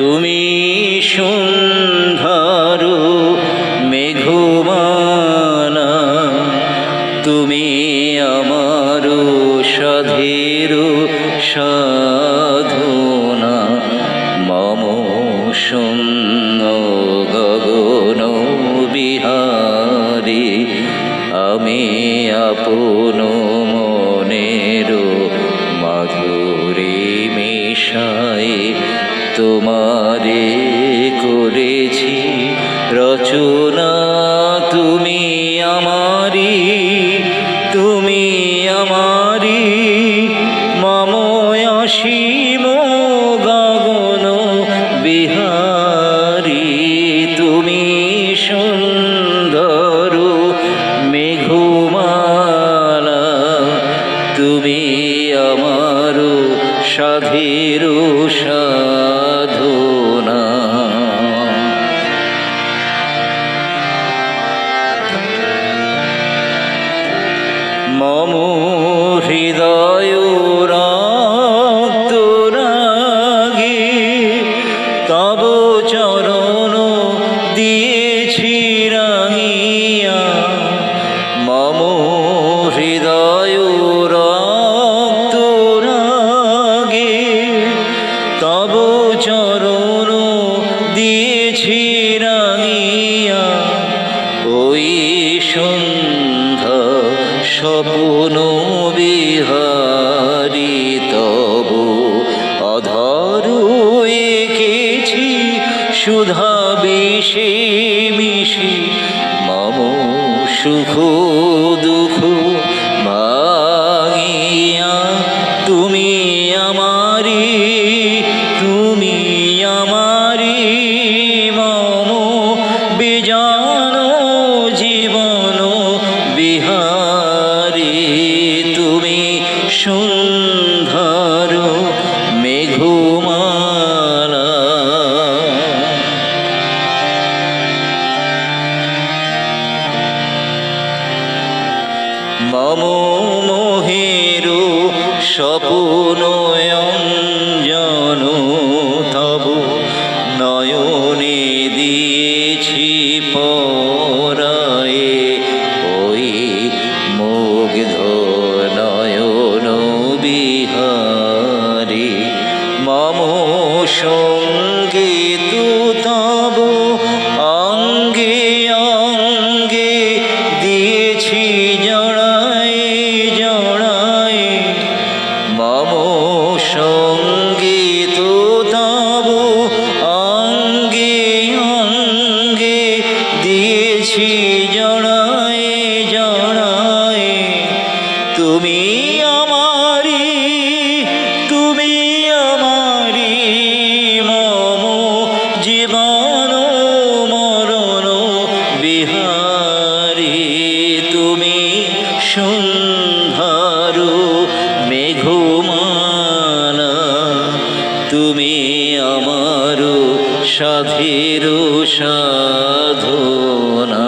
তুমি সুন্দর মেঘমালা তুমি আমার সাধের সাধনা, মম শূন্য গগন বিহারী, আমি আপন মনের মাধুরী মিশাই তোমারে করেছি। রচনা তুমি আমারি তুমি আমারি মম অসীম গগন বিহারী, তুমি সুন্দর মেঘমালা, তুমি আমার সাধের সাধনা হৃদয় রাগে তব চরণ দিয়েছি রাঙিয়া। মম হৃদয় রাগে তব চরণ দিয়েছি স্বপ্ন বিহারি তব অধর কেছি সুধা বিষে মিশে মম সুখ দুঃখ তুমি সুন্দর মেঘমালা। মম মোহের স্বপ্ন মম সংগীত তব অঙ্গে অঙ্গে দিয়েছি জড়াই জড়াই। মম সংগীত তব অঙ্গে অঙ্গে দিয়েছি জড়াই। সাধনা